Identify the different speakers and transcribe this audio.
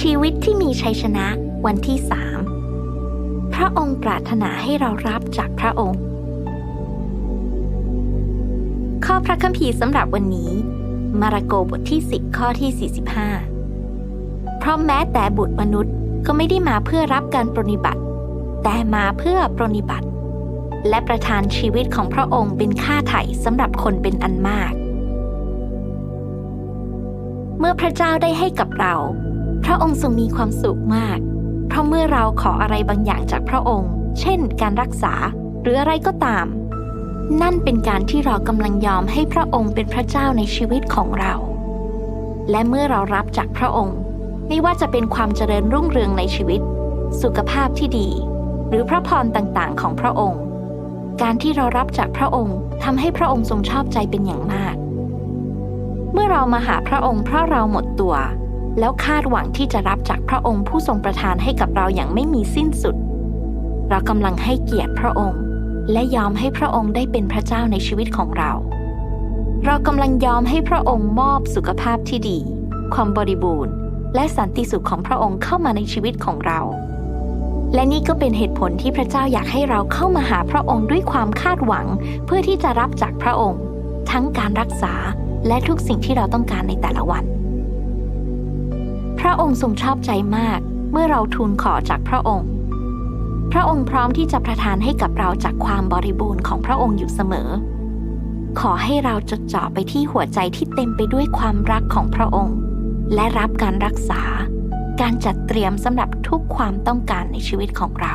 Speaker 1: ชีวิตที่มีชัยชนะวันที่สามพระองค์ปรารถนาให้เรารับจากพระองค์ ข้อพระคัมภีร์สำหรับวันนี้ มาระโกบทที่ 10 ข้อที่ 45 เพราะแม้แต่บุตรมนุษย์ก็ไม่ได้มาเพื่อรับการปรนิบัติ แต่มาเพื่อปรนิบัติ และประทานชีวิตของพระองค์เป็นค่าไถ่สำหรับคนเป็นอันมาก เมื่อพระเจ้าได้ให้กับเรา พระองค์ทรงมีความสุขมาก เพราะเมื่อเราขออะไรบางอย่างจากพระองค์ เช่น การรักษาหรืออะไรก็ตาม นั่นเป็นการที่เรากำลังยอมให้พระองค์เป็นพระเจ้าในชีวิตของเรา และเมื่อเรารับจากพระองค์ ไม่ว่าจะเป็นความเจริญรุ่งเรืองในชีวิต สุขภาพที่ดี หรือพระพรต่างๆ ของพระองค์ การที่เรารับจากพระองค์ทำให้พระองค์ทรงชอบใจเป็นอย่างมาก เมื่อเรามาหาพระองค์เพราะเราหมดตัว แล้วคาดหวังที่จะรับจากพระองค์ผู้ทรงประทานให้กับเราอย่างไม่มีสิ้นสุด เรากำลังให้เกียรติพระองค์ และยอมให้พระองค์ได้เป็นพระเจ้าในชีวิตของเรา เรากำลังยอมให้พระองค์มอบสุขภาพที่ดี ความบริบูรณ์ และสันติสุขของพระองค์เข้ามาในชีวิตของเรา และนี่ก็เป็นเหตุผลที่พระเจ้าอยากให้เราเข้ามาหาพระองค์ด้วยความคาดหวัง เพื่อที่จะรับจากพระองค์ ทั้งการรักษาและทุกสิ่งที่เราต้องการในแต่ละวัน ระองค์ทรงชอบใจมาก เมื่อเราทูลขอจากพระองค์ พระองค์พร้อมที่จะประทานให้กับเราจากความบริบูรณ์ของพระองค์อยู่เสมอ ขอให้เราจดจ่อไปที่หัวใจที่เต็มไปด้วยความรักของพระองค์ และรับการรักษา การจัดเตรียมสำหรับทุกความต้องการในชีวิตของเรา